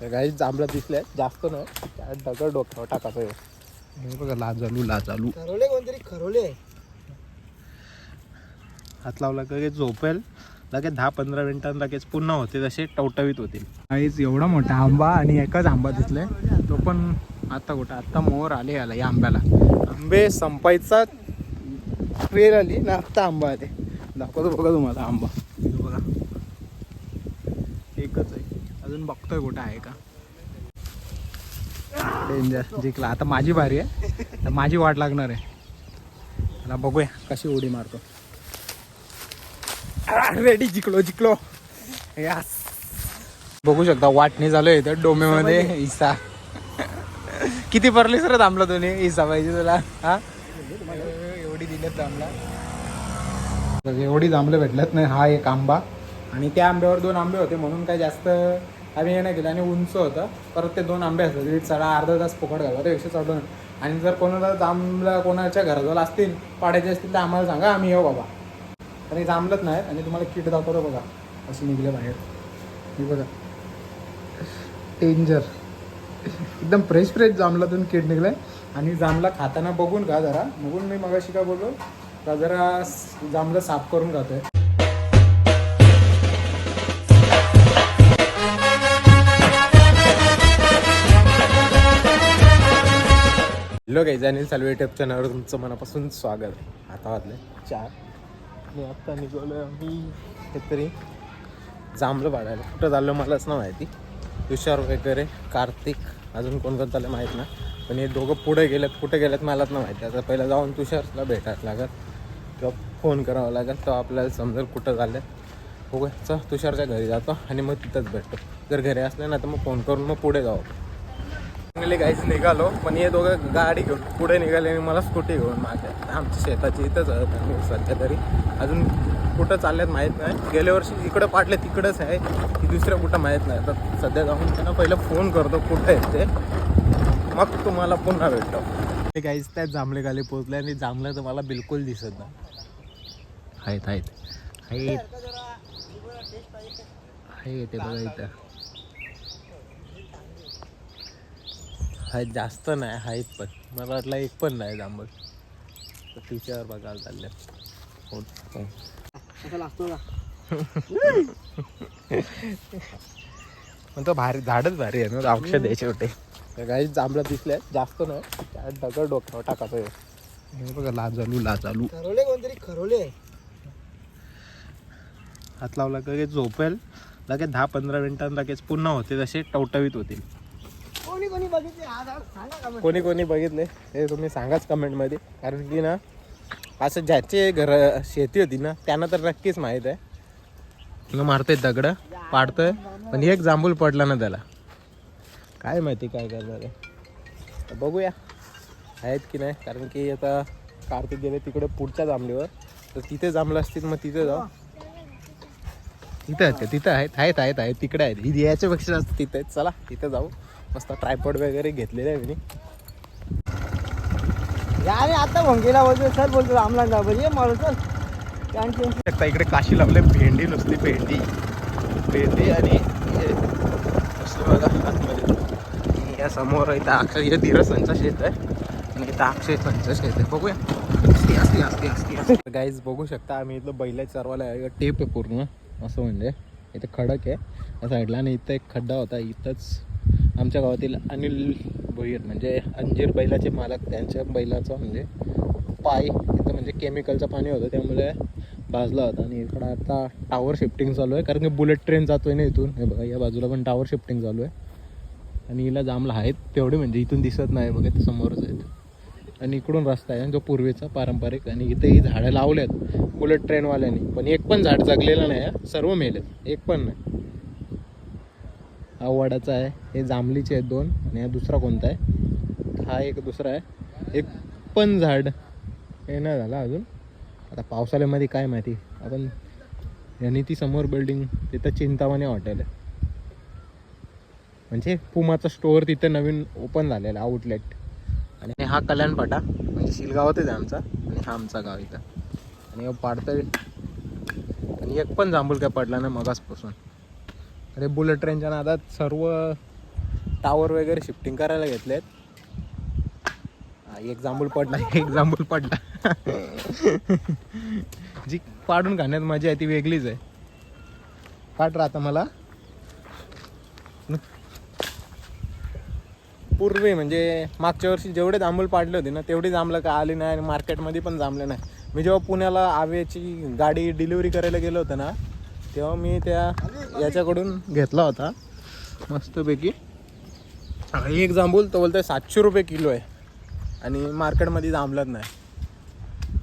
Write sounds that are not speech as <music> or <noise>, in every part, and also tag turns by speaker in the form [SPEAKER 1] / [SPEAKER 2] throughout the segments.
[SPEAKER 1] तर काही जांभळं दिसले जास्त नाही. त्या दगड डोक्यावर टाकायचं आहे. हे बघा लाजालू लाजालू
[SPEAKER 2] खरोले कोणतरी खरोले
[SPEAKER 1] हात लावला का लगेच झोपेल. लगेच दहा पंधरा मिनिटांत लगेच पुन्हा होते तसे टवटवीत होतील. काहीच एवढा मोठा आंबा आणि एकच आंबा दिसलाय तो पण आता कुठं आता मोहर आले याला या आंब्याला. आंबे संपायचा वेळ आली ना आता आंबा आहे ते दाखवतो बघा तुम्हाला आंबा इथं बघा एकच आहे अजून बघतोय कुठं आहे का. डेंजर जिंकला. आता माझी बारी आहे. तर माझी वाट लागणार आहे. मला बघूया कशी उडी मारतो. रेडी जिंकलो जिंकलो. यास बघू शकता वाटणी चालू आहे इथं. डोमेमध्ये इसा किती परलीस रे थांबला तुम्ही? इसा पाहिजे तुला. हा? एवढी दिलेत थांबला एवढी जांभलं भेटल्यात नाही. हा एक आंबा. आणि त्या आंब्यावर दोन आंबे होते. म्हणून काय जास्त आम्ही हे नाही केलं. आणि उंच होतं. परत ते दोन आंबे असतात. ते चढा अर्धा तास फुकट घाला ते एकशे चढून. आणि जर कोणाला जांभला कोणाच्या घराजवळ असतील पाडायचे असतील तर आम्हाला सांगा आम्ही येऊ बाबा. आणि जांबलत नाही आणि तुम्हाला किट दाखवतो बघा. असं निघले बाहेर. मी बघा. डेंजर एकदम फ्रेश फ्रेश जांभलातून किट आहे आणि जांभला खाताना बघून का जरा? बघून मी मगाशी का बोललो? का जरा स- जांभलं साफ करून खातोय. हॅलो गाईज अनिल चालू युट्यूब चॅनलवर तुमचं मनापासून स्वागत. आहे आता वाजले चार. मी आत्ता निघालो आम्ही काहीतरी जांभलं पाडायला कुठं चाललं मलाच ना माहिती. तुषार वगैरे कार्तिक अजून कोण कोण चाललं माहीत नाही. पण हे दोघं पुढे गेलेत कुठे गेलेत मलाच ना माहिती. आता पहिलं जाऊन तुषारला भेटायला लागत किंवा फोन करावा लागेल. तेव्हा आपल्याला समजेल कुठं झालं बघूया. चल तुषारच्या घरी जातो आणि मग तिथंच भेटतो. जर घरी असले ना तर मग फोन करून मग पुढे जाऊ. फायनली काहीच निघालो. पण हे दोघं गाडी घेऊन पुढे निघाले आणि मला स्कूटी घेऊन मागे. आमच्या शेताची इथंच आहेत सध्या तरी. अजून कुठं चालल्यात माहीत नाही. गेल्या वर्षी इकडं पाडले तिकडंच आहे. की दुसरं कुठं माहीत नाही. तर सध्या जाऊन त्यांना पहिलं फोन करतो कुठं आहेत ते. मग तुम्हाला पुन्हा भेटतो. ते काहीच त्यात जांभळे खाली पोचले आणि जांभलं तर मला बिलकुल दिसत नाही. आहेत आहेत. आहेत. आहे ते बघा इथं. आहेत जास्त नाही आहेत पण. मला वाटलं एक पण नाही जांभळ. तर तिच्यावर बघायला चालले. पण तो भारी झाडच भारी आहे ना औषध द्यायचे होते काही जांभळं दिसले जास्त नाही. त्या दगड डोक्यावर टाकायचं आहे. हे बघा लाजालू लाजालू.
[SPEAKER 2] खरोले कोणतरी खरोले.
[SPEAKER 1] हात लावला का लगेच झोपेल. लगेच दहा पंधरा मिनिटांत लगेच पुन्हा होते तसे टवटवीत होतील.
[SPEAKER 2] कोणी कोणी बघितले? हा झाड सांगा का
[SPEAKER 1] कोणी कोणी बघितले? हे तुम्ही सांगाच कमेंटमध्ये कारण की ना असं ज्याचे घर शेती होती ना त्यांना तर नक्कीच माहीत आहे. न मारतोय दगड पाडतोय पण एक जांभूल पडला ना त्याला. काय माहिती काय करणार आहे. तर बघूया. आहेत की नाही? कारण की आता कार्तिक गेले तिकडे पुढच्या जांभळीवर. तर तिथे जांभलं असतील मग तिथे जाऊ. तिथं आहेत का? तिथं आहेत आहेत आहेत आहेत. तिकडे आहेत. इथे याच्यापेक्षा जास्त तिथे आहेत. चला तिथं जाऊ. मस्त ट्रायपॉड वगैरे घेतलेले आहे मी.
[SPEAKER 2] याने आता भंगेला बोलतो सर बोलतो रामला जा मला चल. त्यांचे
[SPEAKER 1] इकडे काशी लावले भेंडी नुसती भेंडी भेंडी आणि बघा या समोर इथं अक्षय धीरसांचं शेत आहे. आणि इथं अक्षय संचं शेत आहे. बघूया. असती असती असती असती असती. गाईज बघू शकता आम्ही इथं बैला चरवाला आहे. टेप आहे पूर्ण असं म्हणजे. इथं खडक आहे या साईडला आणि इथं एक खड्डा होता इथंच आमच्या गावातील अनिल भोईर म्हणजे अंजीर बैलाचे मालक त्यांच्या बैलाचा म्हणजे पाय इथं म्हणजे केमिकलचं पाणी होतं त्यामुळे भाजला होता. आणि इकडं आता टावर शिफ्टिंग चालू आहे कारण की बुलेट ट्रेन जातो आहे ना इथून. हे बघा या बाजूला पण टावर शिफ्टिंग चालू आहे. आणि हिला जामला आहेत तेवढे म्हणजे इथून दिसत नाही बघा ते समोरच आहेत. आणि इकडून रस्ता आहे जो पूर्वीचा पारंपरिक आणि इथेही झाडं झाडं लावल्यात बुलेट ट्रेनवाल्यांनी पण एक पण झाड जगलेलं नाही आहे सर्व मेलेत एक पण नाही. हा वडाचा आहे. हे जांभलीचे आहेत दोन आणि हा दुसरा कोणता आहे? हा एक दुसरा आहे. एक पण झाड. हे नाही झालं अजून. आता पावसाळ्यामध्ये काय माहिती? आपण यांनी ती समोर बिल्डिंग तिथं चिंतामणी हॉटेल आहे. म्हणजे पुमाचा स्टोअर तिथं नवीन ओपन झालेला आउटलेट आणि हा कल्याणपाटा म्हणजे शिलगावातच आहे आमचा. आणि हा आमचा गाव इथं. आणि पाडतोय आणि एक पण जांभूळ काय पडला ना मगासपासून. अरे बुलेट ट्रेनच्या नादात सर्व टावर वगैरे शिफ्टिंग करायला घेतलेत. हा, एक जांभूळ पडला एक जांभूळ पडला. जी पाडून खाण्यात मजा आहे ती वेगळीच आहे. पाठ राहता मला. पूर्वी म्हणजे मागच्या वर्षी जेवढे जांभूळ पाडले होते ना तेवढी जांभळं का आली नाही आणि मार्केटमध्ये पण जांभले नाही. मी जेव्हा पुण्याला आवेची गाडी डिलिव्हरी करायला गेलो होतं ना तेव्हा मी त्या याच्याकडून घेतला होता मस्तपैकी. आणि एक जांभूल तो बोलतोय सातशे रुपये किलो आहे. आणि मार्केटमध्ये जांभलत नाही.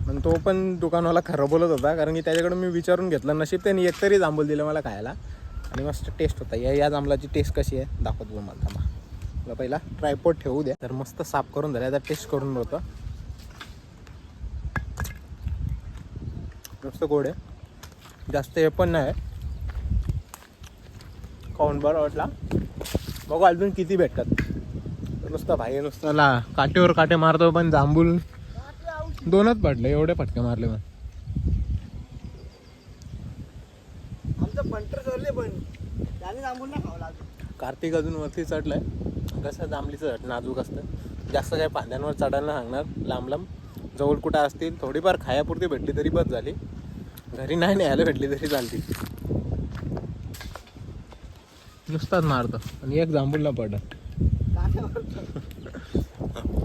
[SPEAKER 1] पण तो पण दुकानवाला खरं बोलत होता कारण की त्याच्याकडून मी विचारून घेतलं. नशीब त्यांनी एकतरी जांभूळ दिलं मला खायला. आणि मस्त टेस्ट होता. या या जांभळाची टेस्ट कशी आहे दाखवतो तुम्हाला. थांबा. मला पहिला ट्रायपोट ठेवू द्या. तर मस्त साफ करून झालं. आता टेस्ट करून होतं. मस्त गोड आहे. जास्त हे पण नाही. खाऊन बरं वाटला. बघू अजून किती भेटतात. नुसतं भाई नुसतं ला काटेवर काटे मारतो पण जांभूल दोनच पडले एवढे फटके मारले पण. कार्तिक अजून वरती चढलाय. कसं जांभलीचं झाड नाजूक असतं. जास्त काही फांद्यांवर चढायला सांगणार लांब लांब. जवळ कुठं असतील थोडीफार खायापुरती भेटली तरी बस झाली. घरी नाही न्यायला भेटली तरी चालतील नुसताच मारतो. आणि एक जांभूलला पडत
[SPEAKER 2] काट्यावर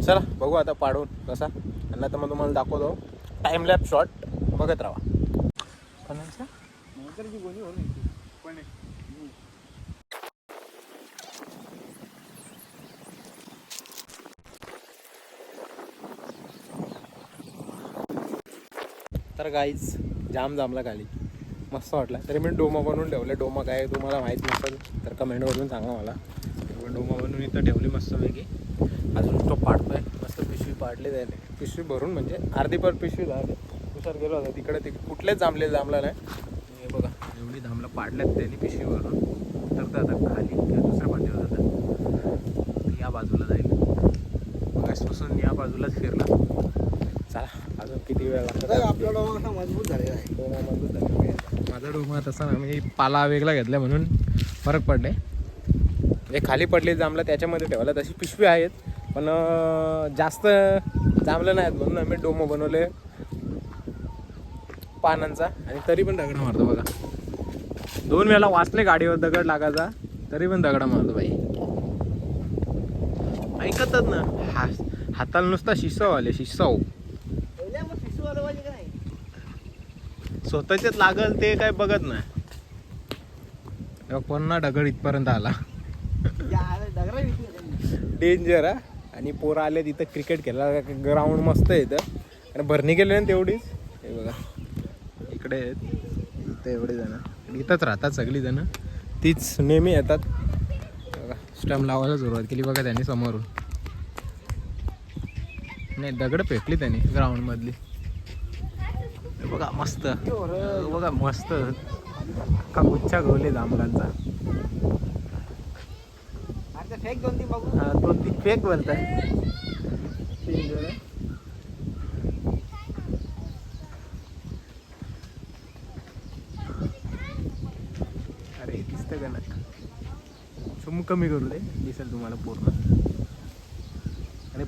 [SPEAKER 1] चला बघू आता पाडून कसा. आणि आता मग तुम्हाला दाखवतो. टाइम लॅप शॉट बघत राहा. कोणाचा? तर गाईच जाम जामला खाली. मस्त वाटला. तरी मी डोमा बनवून ठेवले. डोमा काय तुम्हाला माहीत नसेल तर कमेंटवरून सांगा मला. डोमा बनवून इथं ठेवली मस्तपैकी. अजून तो पाडतोय. मस्त पिशवी पाडली त्याने. पिशवी भरून म्हणजे अर्धी पर पिशवी झाली. तुषार गेलो होता तिकडे ते कुठलेच जांभले जांभला नाही. हे बघा एवढी जांभलं पाडल्यात त्यांनी पिशवी भरून तर आता खाली दुसऱ्या पाठीवर जातात. या बाजूला जाईल. मग पासून या बाजूलाच फिरला. चला अजून किती वेळ लागतो?
[SPEAKER 2] डोमा असा मजबूत झालेला आहे.
[SPEAKER 1] डोमा मजबूत झाला माझा डोमा तसा ना मी पाला वेगळा घेतला म्हणून फरक पडले म्हणजे खाली पडले जांभलं त्याच्यामध्ये ठेवला. तशी पिशवी आहेत पण जास्त जांभलं नाहीत म्हणून आम्ही डोमो बनवले. पानांचा. आणि तरी पण दगड मारतो बघा. दोन वेळा वाचले गाडीवर दगड लागायचा तरी पण दगड मारतो बाई. ऐकतच ना. हा हाताला नुसता शिसाव आले शिसाव
[SPEAKER 2] पहिल्या मग शिशू आलं पाहिजे का नाही
[SPEAKER 1] स्वतःच्याच लागल ते काय बघत नाही. पुन्हा दगड इथपर्यंत आला. डेंजर हा. आणि पोरं आले तिथं क्रिकेट खेळायला. ग्राउंड मस्त आहे इथं. आणि भरणी केली ना तेवढीच. हे बघा. इकडे आहेत. इथं एवढे जण. आणि इथंच राहतात सगळी जण तीच नेहमी येतात. हे बघा स्टम लावायला सुरुवात केली बघा त्यांनी समोरून. नाही दगड फेकली त्यांनी ग्राउंडमधली बघा मस्त. बघा मस्त. का गुच्छा गवले जांभळांचा
[SPEAKER 2] फेक दोन तीन बघू.
[SPEAKER 1] हा तो ती फेक बोलताय. अरे दिसतं का झूम कमी करू दे दिसेल तुम्हाला पूर्ण.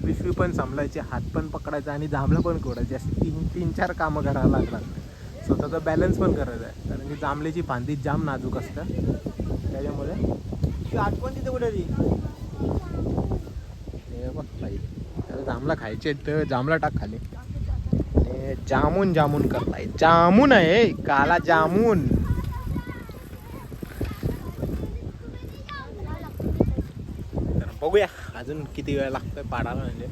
[SPEAKER 1] पिशवी पण सांभाळायची हात पण पकडायचा आणि जांभळं पण कोडायची. अशी तीन तीन चार कामं करावं लागतात. स्वतःचा बॅलन्स पण करायचा आहे. कारण की जांभळीची फांदी जाम नाजूक असतं. त्याच्यामुळे
[SPEAKER 2] आठवण तिथे कुठे ती
[SPEAKER 1] हे बघ बाई. त्याला जांभळा खायचे तर जांभळा टाक खाली. जामून जामून करताय. जामून आहे काला जामून. तर बघूया. अजून किती वेळ लागतोय पाडायला म्हणजे?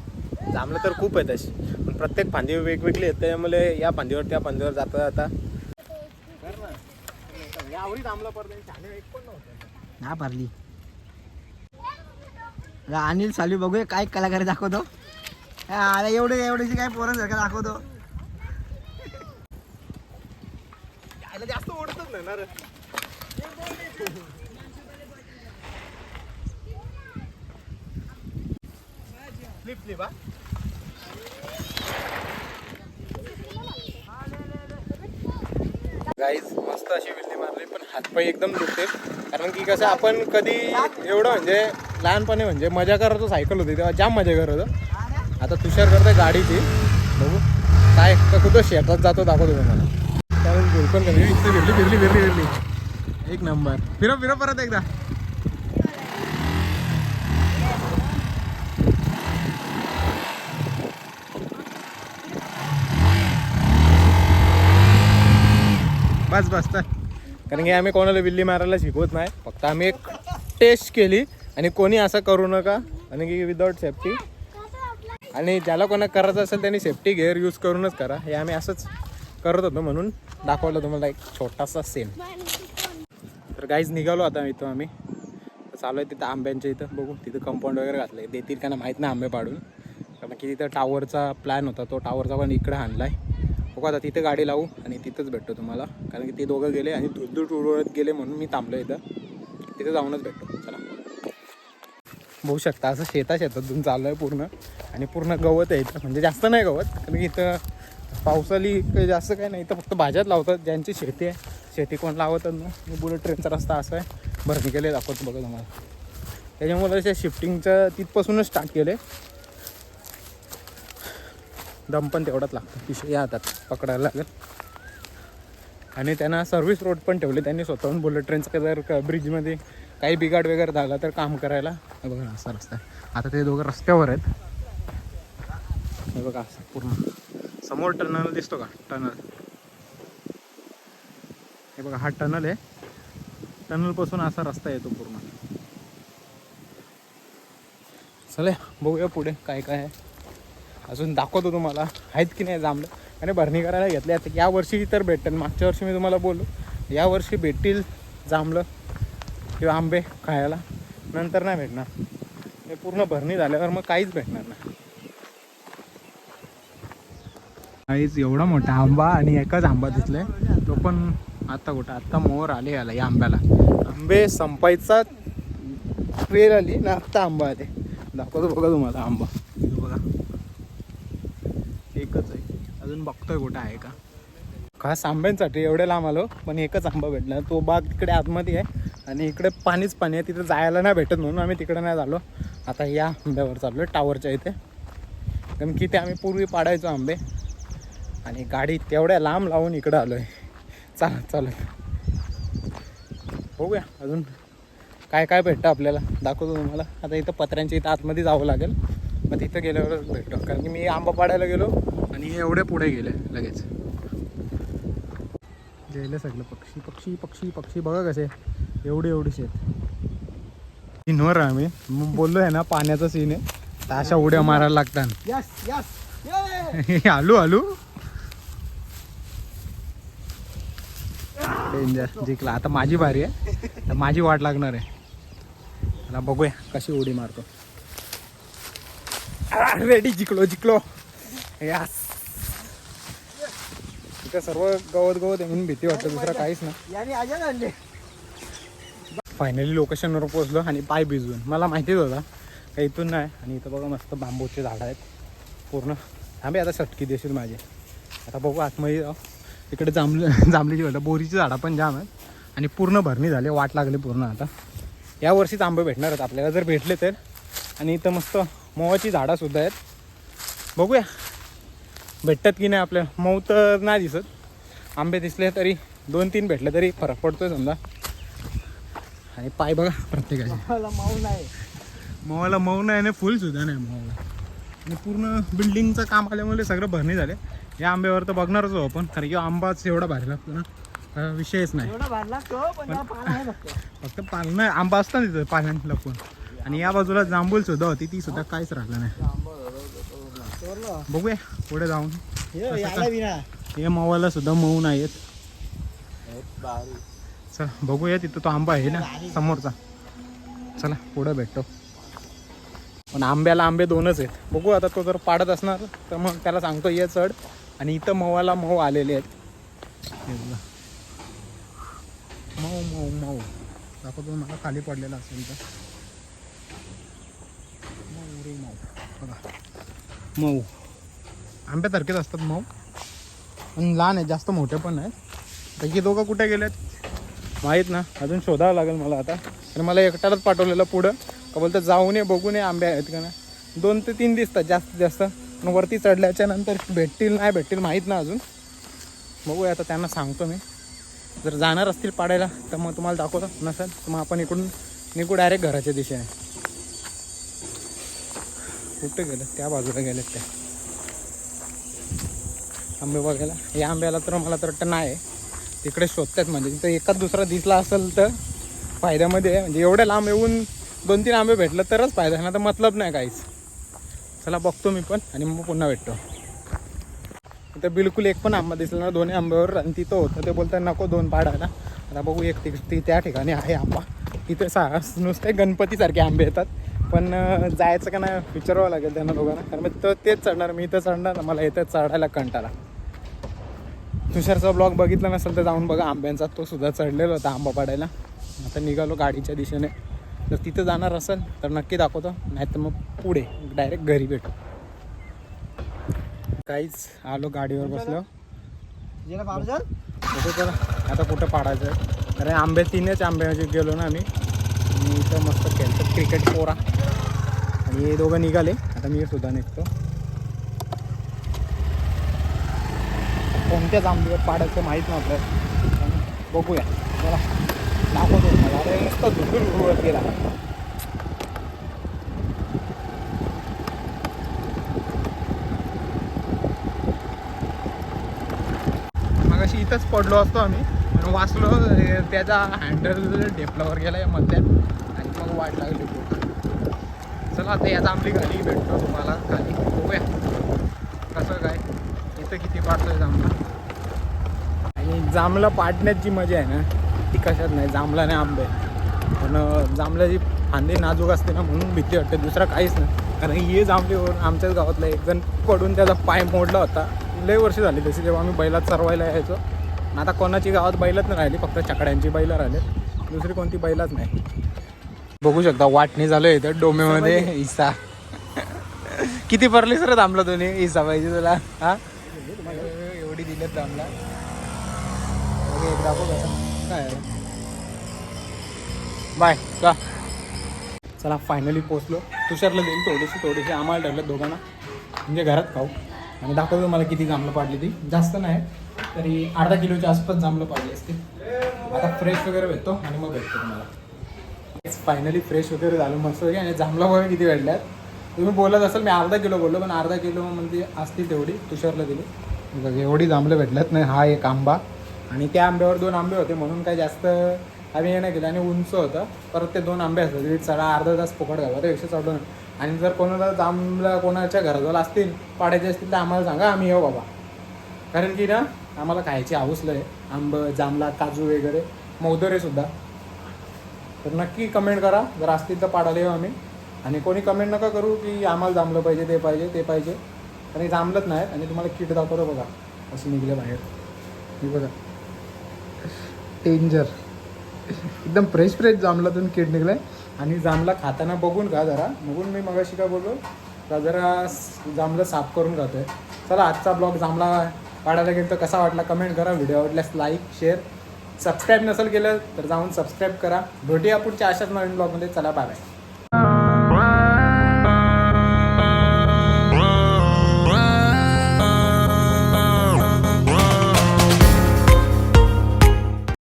[SPEAKER 1] जांभळं तर खूप आहे तशी पण प्रत्येक फांदी वेगवेगळी आहेत त्यामुळे या फांदीवर त्या फांदीवर जाता जाता
[SPEAKER 2] ना पारली अनिल साली बघूया काय कलाकारी दाखवतो. अरे एवढे एवढेशी काय पोरांसारखं दाखवतो.
[SPEAKER 1] यायला जास्त ओढतच नाही ना फ्लिप फ्लिप हा गाईज मस्त अशी विल्ली मारली पण हातपाय एकदम दुखते. कारण की कसं आपण कधी एवढं म्हणजे लहानपणी म्हणजे मजा करत होतो सायकल होती तेव्हा जाम मजा करत होतो. आता तुषार करतोय गाडीची. बघू. काय का कुठं शेतात जातो दाखवतो तुम्हाला. त्यावेळेस बिलकुल कमी इथं फिरली फिरली फिरली फिरली एक नंबर. फिरा फिरा परत एकदा. पाच वाजता कारण की आम्ही कोणाला विल्ली मारायला शिकवत नाही फक्त आम्ही एक टेस्ट केली आणि कोणी असं करू नका आणि की विदाऊट सेफ्टी आणि ज्याला कोणा करायचं असेल त्यांनी सेफ्टी गेअर यूज करूनच करा. हे आम्ही असंच करत होतो म्हणून दाखवलं तुम्हाला एक छोटासा सेम तर काहीच निघालो आता इथं आम्ही. चालू आहे तिथं आंब्यांच्या इथं. बघू तिथं कंपाऊंड वगैरे घातलं आहे देतील का ना माहीत नाही आंबे पाडून. कारण की तिथं टावरचा प्लॅन होता. तो टावरचा पण इकडे आणला आहे बघू आता तिथं गाडी लावू आणि तिथंच भेटतो तुम्हाला. कारण की ते दोघं गेले आणि धुलधुल उडवत गेले म्हणून मी थांबलो इथं. तिथं जाऊनच भेटतो. चला. बघू शकता असं शेता शेतातून चालू आहे पूर्ण. आणि पूर्ण गवत आहे इथं. म्हणजे जास्त नाही गवत कारण की इथं पावसाली काही जास्त काही नाही. इथं फक्त भाज्यात लावतात ज्यांची शेती आहे. शेती कोण लावतात ना मी बुलेट ट्रेनचा रस्ता असा आहे. भरणी केले दाखवतो बघा तुम्हाला. त्याच्यामुळे अशा शिफ्टिंगचं तिथपासूनच स्टार्ट केलं आहे दम पण तेवढाच लागतो पिशवी हातात पकडायला लागेल. आणि त्यांना सर्व्हिस रोड पण ठेवले. त्यांनी स्वतःहून बुलेट ट्रेनचं जर क- ब्रिजमध्ये काही बिघाड वगैरे झाला तर काम करायला. हे बघा असा रस्ता आहे. आता ते दोघं रस्त्यावर आहेत. हे बघा असं पूर्ण. समोर टनल दिसतो का? टनल हे बघा हा टनल आहे. टनलपासून असा रस्ता येतो पूर्ण. चले बघूया पुढे काय काय आहे. अजून दाखवतो तुम्हाला. आहेत की नाही जांभळं? आणि भरणी करायला घेतले आता या वर्षी तर भेटेल मागच्या वर्षी मी तुम्हाला बोललो. या वर्षी भेटतील जांभळं किंवा आंबे खायला. नंतर नाही भेटणार. हे पूर्ण भरणी झाल्यावर मग काहीच भेटणार नाही. काहीच एवढा मोठा आंबा आणि एकच आंबा दिसलाय तो पण आता कुठं? आता मोर आले याला या आंब्याला. आंबे संपायचा वेळ आली ना आत्ता आंबा आले. दाखवतो बघा तुम्हाला आंबा हे बघा एकच आहे अजून बघतोय कुठं आहे का. खास आंब्यांसाठी एवढे लांब आलो पण एकच आंबा भेटला. तो बाग तिकडे आतमध्ये आहे आणि इकडे पाणीच पाणी आहे. तिथे जायला नाही भेटत म्हणून आम्ही तिकडे नाही झालो. आता या आंब्यावर चाललो टावरच्या इथे. कारण की ते आम्ही पूर्वी पाडायचो आंबे. आणि गाडी तेवढ्या लांब लावून इकडं आलो आहे चालत चालत बघूया अजून काय काय भेटतं आपल्याला. दाखवतो तुम्हाला. आता इथं पत्र्यांच्या इथं आतमध्ये जावं लागेल. मग तिथं गेल्यावरच भेटतो कारण की मी आंबा पाडायला गेलो आणि हे एवढे पुढे गेले लगेच. गेले सगळे पक्षी पक्षी पक्षी पक्षी. बघा कसे. एवढे एवढेच आहेत सीनवर आहे आम्ही. मग बोललो आहे ना पाण्याचा सीन आहे. तर अशा उड्या मारायला लागतात.
[SPEAKER 2] यस यस <laughs>
[SPEAKER 1] आलू आलू. डेंजर जिंकला. आता माझी बारी आहे. तर माझी वाट लागणार आहे. आता बघूया कशी उडी मारतो. रेडी जिंकलो जिंकलो. यास तिथं सर्व गवत गवत आहे म्हणून भीती वाटतं दुसरं काहीच ना
[SPEAKER 2] याने आजा आणले
[SPEAKER 1] फायनली लोकेशनवर पोहोचलो आणि पाय भिजवून. मला माहितीच होता का इथून नाही. आणि इथं बघा मस्त बांबूचे झाडं आहेत. पूर्ण. थांबे आता सटकी देशील माझे. आता बघू आतमध्ये इकडे जांभलं जांभलीची वाटतं बोरीची झाडं पण जाम आहेत. आणि पूर्ण भरणी झाली वाट लागली पूर्ण आता. या वर्षीच आंबे भेटणार आहेत. आपल्याला जर भेटले तर. आणि इथं मस्त मोहाची झाडंसुद्धा आहेत. बघूया. भेटतात की नाही आपल्या मऊ तर नाही दिसत. आंबे दिसले तरी दोन तीन भेटले तरी फरक पडतोय समजा. आणि पाय बघा प्रत्येकाचे.
[SPEAKER 2] माऊ नाही.
[SPEAKER 1] मोहाला मऊ नाही आणि फुल सुद्धा नाही मोहाला आणि पूर्ण बिल्डिंगचं काम आल्यामुळे सगळं भरणी झाले. या आंब्यावर तर बघणारच हो आपण कारण की आंबाच एवढा भारी लागतो ना. विषयच नाही.
[SPEAKER 2] फक्त
[SPEAKER 1] नाही आंबा असता तिथं पाण्यात लपून आणि या बाजूला जांभूल सुद्धा होती ती सुद्धा काहीच राहिलं नाही. बघूया पुढे जाऊन.
[SPEAKER 2] हे
[SPEAKER 1] मवाला सुद्धा मऊ नाही आहेत. चल बघूया तिथं तो आंबा आहे ना समोरचा. चला पुढं भेटतो. पण आंब्याला आंबे दोनच आहेत. बघू आता तो जर पाडत असणार तर मग त्याला सांगतो ये चढ. आणि इथं मवाला मऊ आलेले आहेत. मऊ मऊ मऊ. दाखवतो मला खाली पडलेला असेल तर मऊ रे मऊ बघा मऊ. आंब्यासारखेच असतात मऊ. आणि लहान आहेत जास्त मोठे पण आहेत. बाकी दोघं कुठे गेलेत? माहीत ना. अजून शोधावं लागेल मला आता. तर मला एकट्यालाच पाठवलेलं पुढं. का बोलतं जाऊ नये बघू नये आंबे आहेत का ना दोन ते तीन दिसतात जास्तीत जास्त. पण वरती चढल्याच्या नंतर भेटतील नाही भेटतील माहीत ना अजून. बघूया आता त्यांना सांगतो मी. जर जाणार असतील पाडायला तर मग तुम्हाला दाखवतो. नसेल तर मग आपण इकडून निघू डायरेक्ट घराच्या दिशेने. कुठं गेलं? त्या बाजूला गेलं त्या. आंबे बघायला. या आंब्याला तर मला तर वाटतं नाही. आहे तिकडे शोधतात म्हणजे. तिथं एकाच दुसरा दिसला असेल तर फायद्यामध्ये म्हणजे एवढ्या लांब येऊन दोन तीन आंबे भेटलं तरच फायदा ना तर मतलब नाही काहीच. चला बघतो मी पण आणि मग पुन्हा भेटतो. तर बिलकुल एक पण आंबा दिसला ना दोन्ही आंब्यावर आणि तिथं होतं. ते बोलतात नको दोन पाडायला. आता बघू एक ती त्या ठिकाणी आहे आंबा. तिथे सा नुसते गणपतीसारखे आंबे येतात. पण जायचं का नाही विचारावं लागेल त्यांना दोघांना. कारण मी तर तेच चढणार मी इथं चढणार ना मला इथं चढायला कंटाळा. तुषारचा ब्लॉग बघितला नसेल तर जाऊन बघा आंब्यांचा तो सुद्धा चढलेला होता आंबा पाडायला. आता निघालो गाडीच्या दिशेने. जर तिथं जाणार असेल तर नक्की दाखवतो नाही तर मग पुढे डायरेक्ट घरी भेटू. काहीच आलो गाडीवर बसलो.
[SPEAKER 2] चल
[SPEAKER 1] आता कुठं पाडायचं आहे अरे आंबे तीनच आंब्याचे गेलो ना आम्ही. आणि इथं मस्त खेळतो क्रिकेट पोरा. आणि हे दोघं निघाले. आता मी सुद्धा निघतो. कोणत्याच आंब्यावर पाडायचं माहीत नव्हतं. बघूया. चला. दाखवतो मला अरे नुसतं धुकून उडवत गेला मग इथंच पडलो असतो आम्ही. पण वाचलो त्याचा हँडल डेपलावर गेला या मध्यात आणि मग वाट लागली. खूप चला आता याचा आपली गाडी भेटतो तुम्हाला. खाली बघूया. कसं काय? इथं किती पाडतोय जांभला आणि जांभला पाडण्यात जी मजा आहे ना ती कशात नाही. जांभला नाही आंबे. पण जांभल्याची फांदी नाजूक असते ना म्हणून भीती वाटते. दुसरा काहीच नाही. कारण हे जांभलीवरून आमच्याच गावातला एक जण पडून त्याचा पाय मोडला होता. लय वर्ष झाली तशी जेव्हा आम्ही बैलात चरवायला यायचो. आता कोणाची गावात बैलच नाही राहिली फक्त चकड्यांची बैलं राहिले दुसरी कोणती बैलाच नाही. बघू शकता वाटणी झालं इथं डोमेमध्ये. इसा किती भरली सर थांबला तुम्ही? इसा पाहिजे तुला. हा? एवढी दिलेत थांबला. काय? बाय का चला फायनली पोचलो तुषारला देईल थोडीशी थोडीशी आम्हाला ठरलं दोघांना. म्हणजे घरात खाऊ. आणि दाखवतो मला किती जांभलं पाडली ती. जास्त नाही तरी अर्धा किलोच्या आसपास जांभलं पाडली असते. आता फ्रेश वगैरे भेटतो आणि मग भेटतो तुम्हाला. फायनली फ्रेश वगैरे झालं मस्त आणि जांभला वगैरे किती वाढल्यात तुम्ही बोलत असाल मी अर्धा किलो बोललो पण अर्धा किलो म्हणजे असतील तेवढी. तुषारला दिली. बघ एवढी जांभलं भेटल्यात नाही हा एक आंबा. आणि त्या आंब्यावर दोन आंबे होते म्हणून काय जास्त आम्ही हे नाही केलं. आणि उंच होतं. परत ते दोन आंबे असतात तिथे चढा अर्धा तास फुकट घाला त्यापेक्षा चढून आणि जर कोणाला जांभला कोणाच्या घराजवळ असतील पाडायचे असतील तर आम्हाला सांगा आम्ही येऊ बाबा. कारण की ना आम्हाला खायची आवसलं आहे आंब जांभला काजू वगैरे. मोदरे सुद्धा. तर नक्की कमेंट करा. जर असतील तर पाडायला येऊ आम्ही. आणि कोणी कमेंट नका करू की आम्हाला जांभलं पाहिजे ते पाहिजे ते पाहिजे. आणि जांभलंच नाही आणि तुम्हाला किट दाखवतो बघा. अशी निघले बाहेर. ही बघा. डेंजर एकदम फ्रेश फ्रेश जांभलातून किट निघलाय. आणि जांभला खाताना बघून का जरा. बघून मी मगाशी काय बोललो? का जरा जांभलं साफ करून खातोय चला आजचा ब्लॉग जांभला काढायला गेलं तर कसा वाटला? कमेंट करा. व्हिडिओ आवडल्यास लाईक शेअर सबस्क्राईब नसेल केलं तर जाऊन सबस्क्राईब करा. भेटूया पुढच्या अशाच नवीन ब्लॉगमध्ये चला बाय बाय